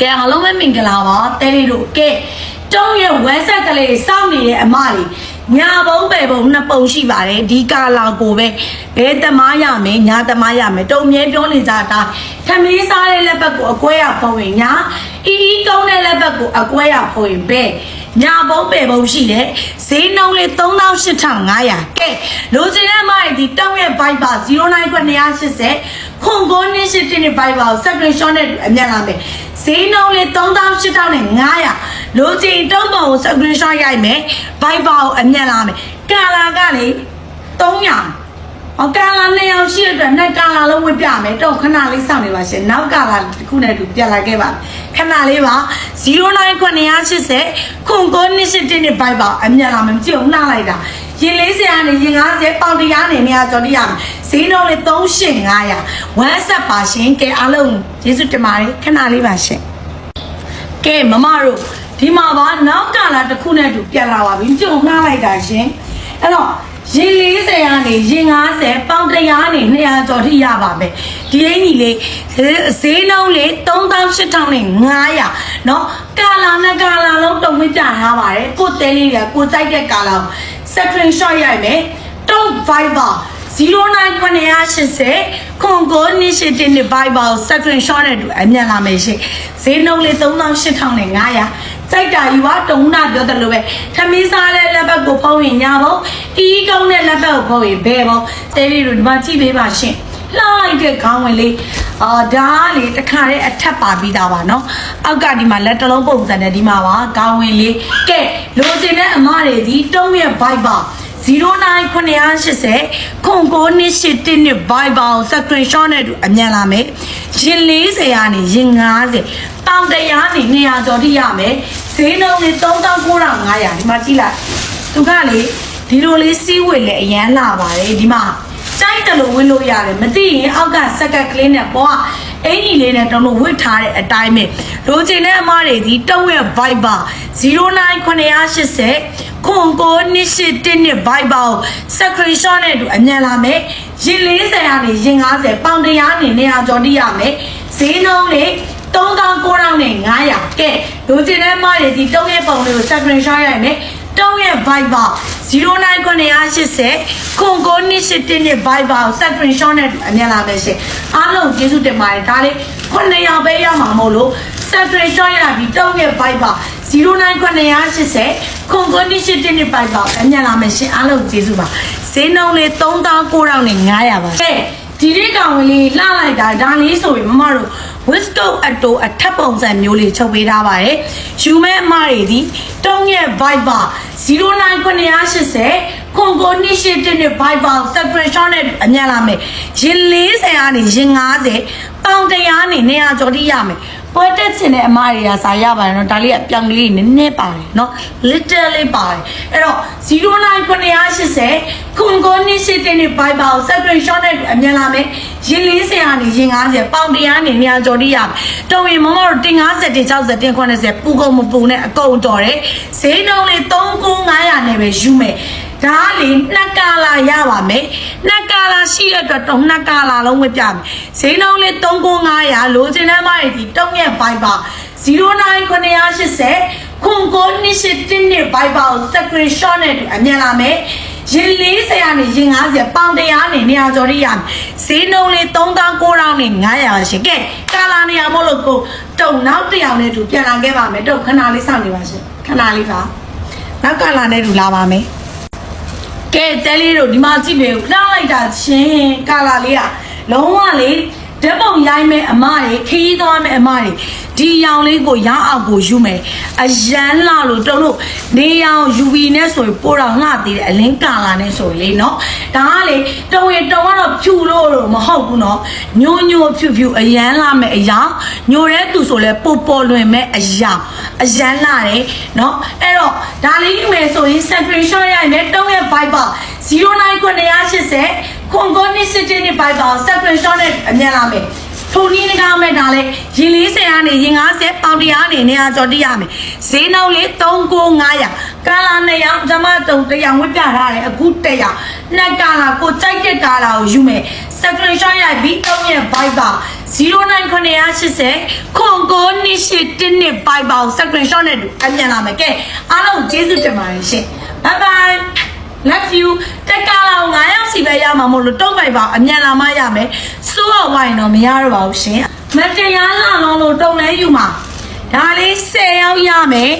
ကဲအားလုံးပဲမင်္ဂလာပါတဲလေးတို့ကဲတုံးရဲ့ဝက်ဆက်ကလေးစောင့်နေတဲ့အမလေးညာဘုံပဲဘုံနှစ်ပုံရှိပါတယ်ဒီကာလာကိုပဲဘဲသမားရမယ်ညာသမားရမယ်တုံမြဲပြောနေကြတာထမင်းစားတဲ့လက်ဘက်ကိုအကွဲရဖုံးရင်ညာအီအီကောင်းတဲ့လက်ဘက်ကိုအကွဲရဖုံးရင်ဘဲညာဘုံပဲဘုံရှိတယ်ဈေးနှုန်းလေး38,500ကဲလိုချင်တဲ့မိုက်ဒီတုံးရဲ့ Viber 0980ခွန်ကိုနင်းရှိတဲ့ Viber ကို subscription နဲ့အမြတ်လာမယ် ဈေးနှုန်းလေး38,500လိုချင်တုံးပေါ်ကို subscription ရိုက်မယ် Viber ကိုအမြတ်လာမယ်ကာလာကလေ300 ဟောကာလာနှစ်ယောက်ရှိတဲ့အတွက်နှစ်ကာလာလုံးဝပြမယ်တော့ခဏလေးစောင့်နေပါရှင်နောက်ကာလာတစ်ခုနဲ့တူပြလာခဲ့ပါခဏလေးပါ0980ခွန်ကိုနစ်ရှိတဲ့ဘိုက်ပါအမြတ်လာမယ်မကြည့်အောင်နှားလိုက်တာရင်40ကနေရင်50ပေါင်တရားနေနေရကြော်တရားမယ်ဈေးနှုန်းလေး3500ဝမ်းဆက်ပါရှင်ကဲအားလုံးယေရှုတင်ပါတယ်ခဏလေးပါရှင်ကဲမမတို့ဒီမှာပါနောက်ကာလာတစ်ခုနဲ့တူပြန်လာပါပြီကြုံနှားလိုက်တာရှင်အဲ့တော့ ရင်40ကနေရင်50ပေါင်တရားနေ200ကျော်ထိရပါမယ်ဒီအင်ကြီးလေးဈေးနှုန်းလေး38,500เนาะကာလာနဲ့ကာလာလုံးတုံဝင်းပြထားပါတယ်ကိုတဲလေးတွေကကိုကြိုက်တဲ့ကာလာကို screenshot ရိုက်မယ်တုံ Viber 0980ခွန်ကိုနိရှိတင်နေ Viber ကို screenshot နဲ့တူအမြတ်လာမယ်ရှင်ဈေးနှုန်းလေး38,500 စိတ်ဓာတ်ကြီးကတုံးနာပြောတယ်လို့ပဲထမင်းစားတဲ့လက်ဘက်ကိုဖုံးရင်ညာဘုံတီးကောင်းတဲ့လက်ဘက်ကိုဖုံးရင်ဘဲဘုံတဲလေးတို့ဒီမှာကြည့်ပေးပါရှင်လှလိုက်တဲ့ခေါင်းဝင်လေးအာဒါလေတခါတည်းအထက်ပါပြီးသားပါနော်အောက်ကဒီမှာလက်တလုံးပုံစံနဲ့ဒီမှာပါခေါင်းဝင်လေးကဲလိုချင်တဲ့အမတွေဒီတုံးရဲ့ vibe 0980ခွန်ကိုနစ်ရှိတင်နဲ့ Viber ကို screenshot နဲ့တူအမြန်လာမယ်ရင်40ကနေရင်50ပေါင်တရားနေ200ကျော်ထိရမယ်ဈေးနှုန်းလေး39,500ဒီမှာကြည့်လိုက်သူကလေဒီလိုလေးစီးဝေလေအရန်လာပါတယ်ဒီမှာကြိုက်တယ်လို့ဝင်လို့ရတယ်မသိရင်အောက်ကစက်ကက်ကလေးနဲ့ပေါ်ကအင်ကြီးလေးနဲ့တုံးလို့ဝစ်ထားတဲ့အတိုင်းပဲ လိုချင်တဲ့အမားတွေဒီတုံးရဲ့ Viber 0980ခွန်ကိုနစ်ရှိတင်နဲ့ Viber ကို screenshot နဲ့တူအမြန်လာမယ်ရင်40ကနေရင်50ပေါင်တရားနေ200ကျော်တိရမယ်ဈေးနှုန်းလေး3900နဲ့900ကဲလူချင်တဲ့မားတွေဒီတုံးရဲ့ပုံလေးကို screenshot ရိုက်မယ်တုံးရဲ့ Viber 0980ခွန်ကိုနစ်ရှိတင်နဲ့ Viber ကို screenshot နဲ့တူအမြန်လာမယ်ရှင်အားလုံးကျေးဇူးတင်ပါတယ်ဒါလေး900ပဲရမှာမို့လို့ screenshot ရပြီးတုံးရဲ့ Viber 0980ခွန်ကိုနိရှိတင်နေပိုက်ပါအမြန်လာမယ်ရှင်အားလုံးကျေးဇူးပါဈေးနှုန်းလေး3900နဲ့900ပါဟဲ့ဒီနေ့ကောင်ဝင်လေးလှလိုက်တာဒါလေးဆိုရင်မမတို့ Wisco အတိုအထက်ပုံစံမျိုးလေးချုပ်ပေးထားပါတယ်ယူမဲ့အမတွေဒီတုံးရဲ့ Viber 0980ခွန်ကိုနိရှိတင်နေ Viber subscription နဲ့အမြန်လာမယ်ရင်40ကနေရင်50ပေါင်တရားနေ200ကျော်တိရမယ် ပွဲတက်ချင်တဲ့အမတွေကစာရပါတယ်နော်ဒါလေးကပြောင်ကလေးနည်းနည်းပါတယ်နော် little လေးပါတယ်အဲ့တော့0980ခွန်ကိုနိရှိတဲ့နေ Viber ကို screenshot နဲ့အမြန်လာမယ်ရင်40ကနေရင်50ပေါင်တရားနေနေရာကျော်တိရမယ်တော်ရင်မမတို့တင်50တင်60တင်80ပူကုန်မပူနဲ့အကုန်တော်တယ်ဈေးနှုန်းလေး3900နဲ့ပဲယူမယ် ဒါကလေနှစ်ကာလာရပါမယ်နှစ်ကာလာရှိတဲ့အတွက်တော့နှစ်ကာလာလုံးဝပြမယ်ဈေးနှုန်းလေး3900လိုချင်တဲ့မတွေဒီတုံးရဲ့ Viber 0980ခွန်ကိုနိရှိတင်းနဲ့ Viber ကို screenshot နဲ့အမြန်လာမယ်ရင်40ကနေရင်50ပေါင်တရားနဲ့နေရာကျော်ရိရမယ်ဈေးနှုန်းလေး3900နဲ့900ပါရှင်ကဲကာလာနေရာမို့လို့ကိုတုံနောက်တစ်ယောက်နဲ့တူပြန်လာခဲ့ပါမယ်တုံခဏလေးစောင့်နေပါရှင်ခဏလေးပါနောက်ကာလာနဲ့တူလာပါမယ် ကဲတဲလေးတို့ဒီမှာကြည့်ပေဦးနှောက်လိုက်တာချင်းကာလာလေးကလုံးဝလေဓာတ်ပုံရိုင်းမဲ့အမတွေခရီးသွားမဲ့အမတွေ ဒီရောင်လေးကိုရောင်းအောင်ကိုယူမယ်အရန်လာလို့တုံးလို့နေရောင် UV နဲ့ဆိုရင်ပိုတော့ငှသေးတယ်အလင်းကာလာနဲ့ဆိုရင်လေနော်ဒါကလေတုံရင်တုံကတော့ဖြူလို့တော့မဟုတ်ဘူးနော်ညိုညိုဖြူဖြူအရန်လာမဲ့အရာညိုတဲ့သူဆိုလဲပိုပေါ်လွင်မဲ့အရာအရန်လာတယ်နော်အဲ့တော့ဒါလေးယူမယ်ဆိုရင် screenshot ရိုက်မယ်တုံးရဲ့ Viber 0980ခွန်ကိုနိစစ်တင်နေ Viber screenshot နဲ့အမြန်လာမယ် ထိုနည်းနဂါမဲ့ဒါလေရင်40ကနေရင်50ပေါင်တရားနေနေရာကျော်တိရမယ်ဈေးနှုန်းလေး3900ကာလာ2ရောင်ဂျမတုံ100ဝတ်ပြထားတယ်အခု100နှစ်ကာလာကိုကြိုက်တဲ့ကာလာကိုယူမယ် screenshot ရိုက်ပြီးတုံးရဲ့ Viber 0980ခွန်ကိုနိရှိတင်းနှစ်ပိုင်ပေါင် screenshot နဲ့တူအမြန်လာမယ်ကဲအားလုံးကျေးဇူးတင်ပါတယ်ရှင် bye bye love you တက်ကားလောက်9ရောက်စီပဲရမှာမို့လို့တုံးပိုင်ပါအမြန်လာမှရမယ်စိုးအောင်ဝိုင်းတော့မရတော့ပါဘူးရှင်မတရားလာလုံးလို့တုံလဲယူမှာဒါလေး10ရောက်ရမယ်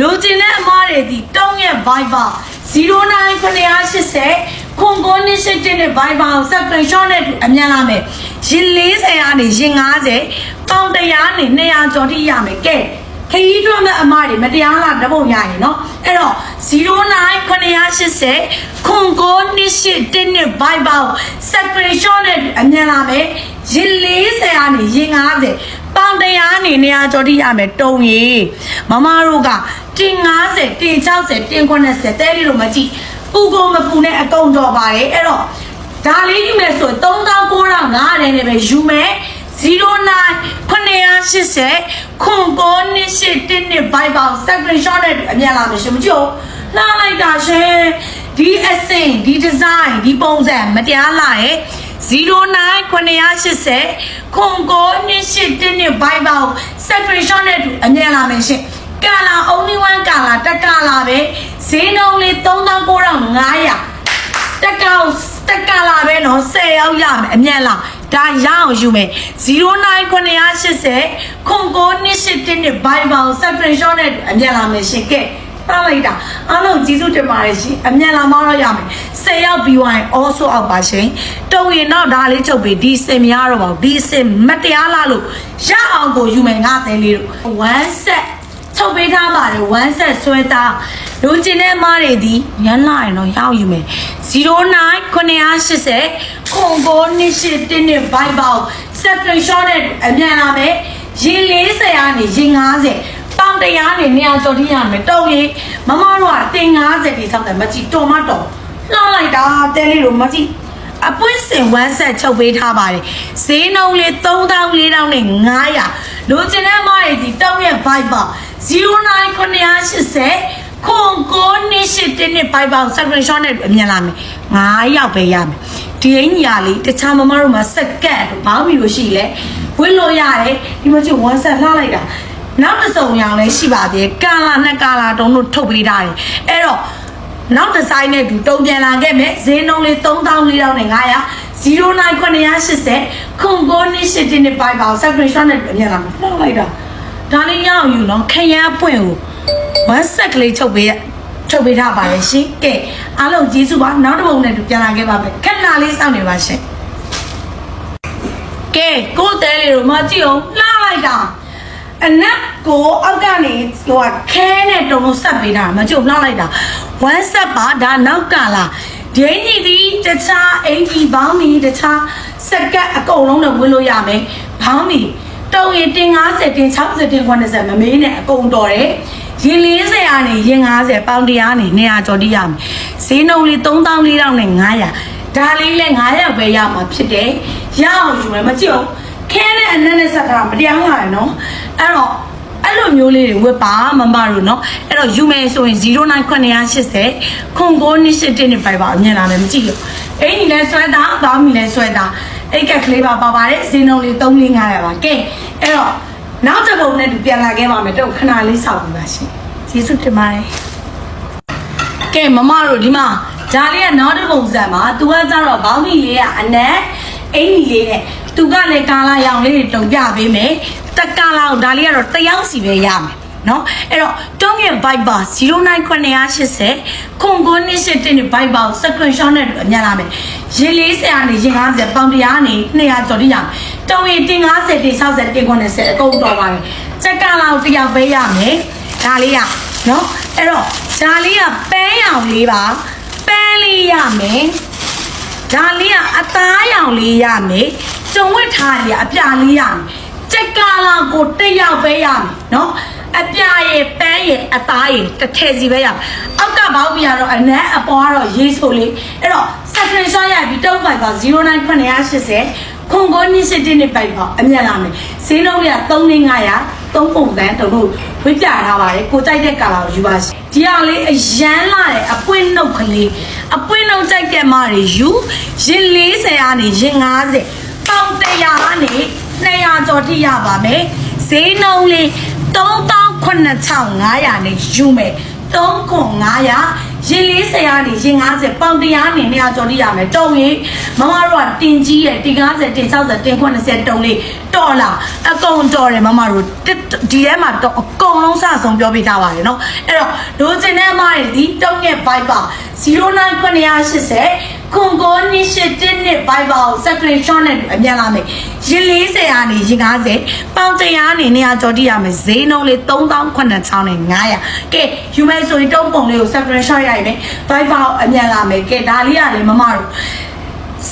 လူကျင်တဲ့အမားတွေဒီတုံးရဲ့ Viber 0980ခွန်ကိုနစ်ရှိတဲ့ Viber ကို screenshot နဲ့အမြန်လာမယ်ရင်40ကနေရင်50ပေါင်တရားနဲ့200ကျော်ထိရမယ်ကဲ ခရီးထွက်မဲ့အမတွေမတရားလားတပုတ်ရရင်နော်အဲ့တော့0980ခွန်ကို28တင်းနဲ့ Viber Screenshot နဲ့အမြင်လာမယ်ရင်40ကနေရင်90ပေါင်တရားအနေနဲ့ကြော်တိရမယ်တုံရီမမတို့ကတင်90တင်60တင်80တဲလေးလိုမကြည့်ပူကုန်မပူနဲ့အကုန်တော်ပါတယ်အဲ့တော့ဒါလေးယူမယ်ဆို3900 9000နဲ့ပဲယူမယ် 09 980ခွန်ကိုနစ်ရှိတင်းနဲ့ Viber screenshot နဲ့အမြန်လာမယ်ရှင်မကြည့်ဘူးလှလိုက်တာရှင်ဒီအစင်ဒီဒီဇိုင်းဒီပုံစံမတရားလာရဲ့0980ခွန်ကိုနစ်ရှိတင်းနဲ့ Viber screenshot နဲ့အမြန်လာမယ်ရှင်ကာလာ only one ကာလာတက်ကာလာပဲဈေးနှုန်းလေး3900တက်ကောက်တက်ကာလာပဲနော်10ရောက်ရမယ်အမြတ်လား ဒါရအောင်ယူမယ်0980ခွန်ကိုနှစ်ရှစ်တင်းနဲ့ Bible screenshot နဲ့အမြတ်လာမယ်ရှင်ကဲထားလိုက်တာအားလုံးကျေးဇူးတင်ပါတယ်ရှင်အမြတ်လာမတော့ရမယ်10ရောက်ပြီးသွားရင် also အောက်ပါရှင်တုံရင်တော့ဒါလေးချုပ်ပြီးဒီစင်မရတော့ပါဘူးဒီစင်မတရားလားလို့ရအောင်ကိုယူမယ်ငါသဲလေးတို့1 set ချုပ်ပေးထားပါတယ်1 set ဆွဲသား လူကျင်တဲ့မားတွေဒီရန်လာရင်တော့ရောက်ယူမယ်0980ခွန်ကိုနှစ်ရှစ်တင်းနဲ့ Viber screenshot နဲ့အမြန်လာမယ်ရင်40ကနေရင်50ပေါင်တရားနဲ့နေရာကျော်ထိရမယ်တုံးရင်မမတို့ကတင်50ဒီဆောက်တယ်မကြည့်တော်မတော်လှောက်လိုက်တာတဲလေးတို့မကြည့်အပွင့်စင်ဝမ်းဆက်ချုပ်ပေးထားပါတယ်ဈေးနှုန်းလေး3000 4000နဲ့900လိုချင်တဲ့မားတွေဒီတောင်းရဲ့ Viber 0980 ခွန်ကိုနှစ်ရှစ်တင်းနဲ့ Viber screenshot နဲ့အမြန်လာမယ်9ရောက်ပဲရမယ်ဒီအင်ကြီးကလေတခြားမမတို့မှာစက္ကန့်တို့ဘာမှမလို့ရှိလဲဝင်းလို့ရတယ်ဒီမှာကျဝမ်းဆက်လှလိုက်တာနောက်တစ်စုံရောင်လည်းရှိပါသေးတယ်ကာလာနှစ်ကာလာတုံးတို့ထုတ်ပေးထားတယ်အဲ့တော့နောက်ဒီဇိုင်းနဲ့တူတုံပြန်လာခဲ့မယ်ဈေးနှုန်းလေး3400နဲ့900 0980ခွန်ကိုနှစ်ရှစ်တင်းနဲ့ပိုက်ပါ screenshot နဲ့အမြန်လာမှာလှလိုက်တာဒါလေးရအောင်ယူနော်ခရမ်းပွင့်ကို ဝမ်းဆက်ကလေးချုပ်ပေးရချုပ်ပေးထားပါရဲ့ရှင်ကဲအားလုံးကျေးဇူးပါနောက်တစ်ပုံနဲ့တူပြန်လာခဲ့ပါမယ်ခဏလေးစောင့်နေပါရှင်ကဲကိုယ်တဲလေးတို့မကြည့်အောင်လှလိုက်တာအနက်ကိုအောက်ကနေဟိုခဲနဲ့တုံလို့ဆက်ပေးတာမကြည့်လှလိုက်တာဝမ်းဆက်ပါဒါနောက်ကလာဒိန်းကြီးဒီတခြားအင်ကြီးဘောင်းမီတခြားစက်ကတ်အကုန်လုံးနဲ့ဝင်လို့ရမယ်ဘောင်းမီတုံရင်တင်50တင်60တင်90မမေးနဲ့အကုန်တော်တယ် ရင်40အားနဲ့ရင်90ပေါင်တရားနဲ့နေရာကျော်တိရမယ်ဈေးနှုန်းလေး3400နဲ့900ဒါလေးလည်း900ပဲရမှာဖြစ်တယ်ရအောင်ယူမယ်မကြည့်အောင်ခဲနဲ့အနက်နဲ့ဆက်ထားမတရားပါရနော်အဲ့တော့အဲ့လိုမျိုးလေးတွေဝတ်ပါမမတို့နော်အဲ့တော့ယူမယ်ဆိုရင်09880ခုန်981နဲ့ပိုက်ပါအမြင်လာမယ်မကြည့်ဘူးအင်းကြီးလဲဆွဲတာဘာမီလဲဆွဲတာအိတ်ကက်ကလေးပါပါပါတယ်ဈေးနှုန်းလေး3500ပါကဲအဲ့တော့နောက်တစ်ပုံနဲ့သူပြန်လာခဲ့ပါမယ်တော့ခဏလေးစောင့်ပါရှင် ကျေးဇူးတင်ပါတယ်ကဲမမတို့ဒီမှာဒါလေးကနောက်တစ်ပုံစံပါသူကကြတော့ဘောင်းမီလေးကအနက်အင်ကြီးလေးနဲ့သူကလည်းကာလာရောင်လေးတွေတုံပြပေးမယ်တက်ကလာကိုဒါလေးကတော့တယောက်စီပဲရမယ်နော်အဲ့တော့တုံးရဲ့ Viber 09980ခွန်ကိုနှစ်ရှစ်တင်းနဲ့ Viber ကို screenshot နဲ့အမြန်လာမယ်ရင်40ကနေရင်50ပေါင်တရားနေ200ကျော်တိရမယ်တုံးရင်တင်50တင်60တင်90အကုန်တော်ပါတယ်စက်ကလာကိုတယောက်ပဲရမယ် ဒါလေးကနော်အဲ့တော့ဒါလေးကပန်းရောင်လေးပါပန်းလေးရမယ်ဒါလေးကအသားရောင်လေးရမယ်ကြုံဝတ်ထားရအပြာလေးရမယ်ကြက်ကလာကိုတစ်ယောက်ပဲရမယ်နော်အပြာရဲ့ပန်းရဲ့အသားရဲ့တစ်ထည်စီပဲရမယ်အောက်ကဘောင်းပြရတော့အနက်အပေါ်ကတော့ရေးဆိုလေးအဲ့တော့ screenshot ရပြီးတုံးပိုက်ပါ09980ခွန်ကိုညစ်စစ်တင်းနေပိုက်ပါအမြတ်လာမယ်ဈေးနှုန်းလေးက3500 3ပုံစံတုံတို့ဝိပြထားပါတယ်ကိုကြိုက်တဲ့ကာလာကိုယူပါစီဒီဟာလေးအရန်လာတယ်အပွင့်နှုတ်ကလေးအပွင့်နှုတ်ကြိုက်တဲ့မတွေယူရင်40ကနေရင်50ပေါင်100ကနေ200ကျော်ထိရပါမယ်ဈေးနှုန်းလေး39500နဲ့ယူမယ်3900 ရင်40ကနေရင်50ပေါင်တရားနေနေရာကျော်တိရမယ်တုံရင်မမတို့ကတင်ကြီးရဲ့တင်90တင်60တင်80တုံလေးတော်လာအကုန်တော်တယ်မမတို့တစ်ဒီထဲမှာတော့အကုန်လုံးစဆုံးပြောပြထားပါတယ်เนาะအဲ့တော့ဒိုးစင်တဲ့အမတွေဒီတုံးရဲ့ Viber 09980 ခွန်ကိုနိရှိတင်းနဲ့ Viber ကို screenshot နဲ့အမြန်လာမယ်ရင်40ကနေရင်50ပေါင်တရားနေနေရာကျော်တိရမယ်ဈေးနှုန်းလေး3800နဲ့900ကဲယူမယ်ဆိုရင်တုံးပုံလေးကို screenshot ရိုက်မယ် Viber ကိုအမြန်လာမယ်ကဲဒါလေးကလေမမတို့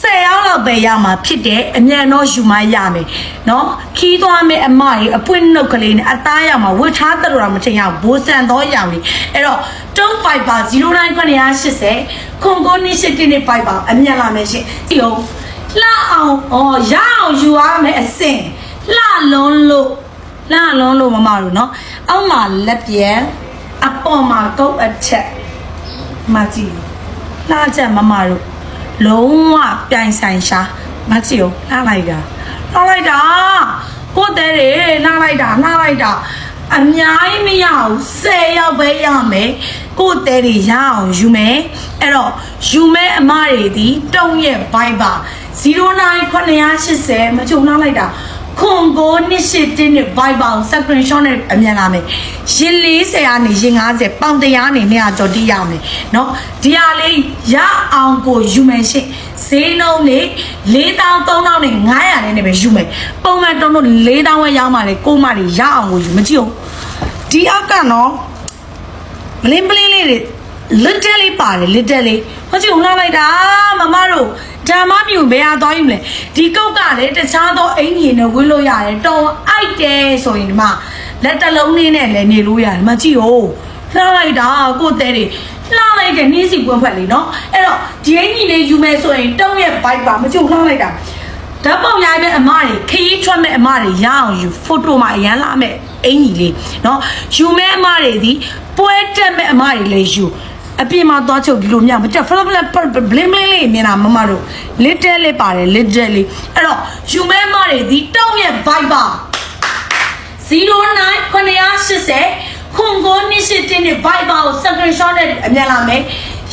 10ရောက်လောက်ပဲရမှာဖြစ်တယ်အမြန်တော့ယူမရမယ်နော်ခီးသွားမယ်အမကြီးအပွင့်နှုတ်ကလေးနဲ့အသားရမှာဝတ်ထားတယ်တော့မထင်ရဘူးဘိုးဆန်တော့ရောင်လေအဲ့တော့တုံးဖိုက်ပါ0980ခွန်ကိုနိရှိတိနေဖိုက်ပါအမြန်လာမယ်ရှင်ဒီအောင်လှအောင်ဩရအောင်ယူရမယ်အစင်လှလုံးလို့လှလုံးလို့မမတို့နော်အောက်မှာလက်ပြန်အပေါ်မှာကုတ်အချက်မကြည့်လှချက်မမတို့ လုံးဝပြိုင်ဆိုင်ရှာမချီကိုလှလိုက်တာလှလိုက်တာကိုတဲ့တွေလှလိုက်တာလှလိုက်တာအများကြီးမရဘူး10ရောက်ပဲရမယ်ကိုတဲ့တွေရအောင်ယူမယ်အဲ့တော့ယူမဲ့အမတွေဒီတုံးရဲ့ Viber 09980မချုံလှလိုက်တာ ခွန်ကိုနှစ်ရှိတင်းနဲ့ Viber ကို screenshot နဲ့အမြန်လာမယ်။ရင်40ကနေရင်50ပေါင်100နေ100ကျော်တိရမယ်။နော်။ဒီဟာလေးရအောင်ကိုယူမယ်ရှင့်။ဈေးနှုန်းလေး4000 3000နဲ့900နဲ့ပဲယူမယ်။ပုံမှန်တုံးတော့4000ဝယ်ရောက်မှလေကိုမတွေရအောင်ကိုယူမကြည့်အောင်။ဒီအောက်ကနော်ဘလင်းဘလင်းလေးတွေ little လေးပါတယ် little လေးမကြည့်အောင်လှလိုက်တာမမတို့ဓမ္မမြူဘယ်ဟာသွားယူမလဲဒီကုတ်ကလေတခြားသောအင်ကြီးနဲ့ဝင်းလို့ရတယ်တော်အိုက်တယ်ဆိုရင်ဒီမှာလက်တစ်လုံးလေးနဲ့လည်းနေလို့ရတယ်မကြည့်ဟုတ်လှလိုက်တာကိုယ်တဲ့တွေလှလိုက်တဲ့နည်းစီပွင့်ဖက်လေးနော်အဲ့တော့ဒီအင်ကြီးလေးယူမယ်ဆိုရင်တုံးရဲ့ bike ပါမကြည့်လှလိုက်တာဓာတ်ပုံရိုက်မဲ့အမတွေခရီးထွက်မဲ့အမတွေရအောင်ယူဖိုတိုမှာအရန်လာမဲ့အင်ကြီးလေးနော်ယူမဲ့အမတွေဒီပွဲတက်မဲ့အမတွေလည်းယူ အပြင်မှာသွားချုပ်ဒီလိုမြမတက်ဖလဖလဘလင်းဘလင်းလေးမြင်တာမမတို့ little လေးပါတယ် little လေးအဲ့တော့ယူမဲ့အမတွေဒီတောင်းရဲ့ viber 0980ခွန်ကိုနိရှိတင်နဲ့ Viber ကို screenshot နဲ့အမြန်လာမယ်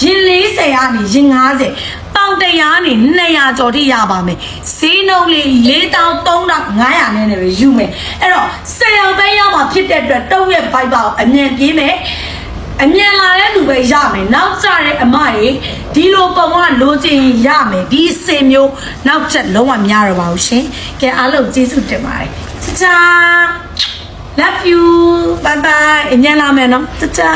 ရင်40ကနေရင်50ပေါင်တရားနေ200ကျော်ထိရပါမယ်ဈေးနှုန်းလေး4300နဲ့လည်းပဲယူမယ်အဲ့တော့10ရောက်ပဲရမှာဖြစ်တဲ့အတွက်တုံးရဲ့ Viber ကိုအမြန်ပြေးမယ် အမြန်လာတဲ့လူပဲရမယ်နောက်ကျတဲ့အမတွေဒီလိုပုံကလိုချင်ရမယ်ဒီအစင်မျိုးနောက်ချက်လုံးဝမရတော့ပါဘူးရှင်ကဲအားလုံးကျေးဇူးတင်ပါတယ်ချာချာ love you bye bye အမြန်လာမယ်နော်ချာချာ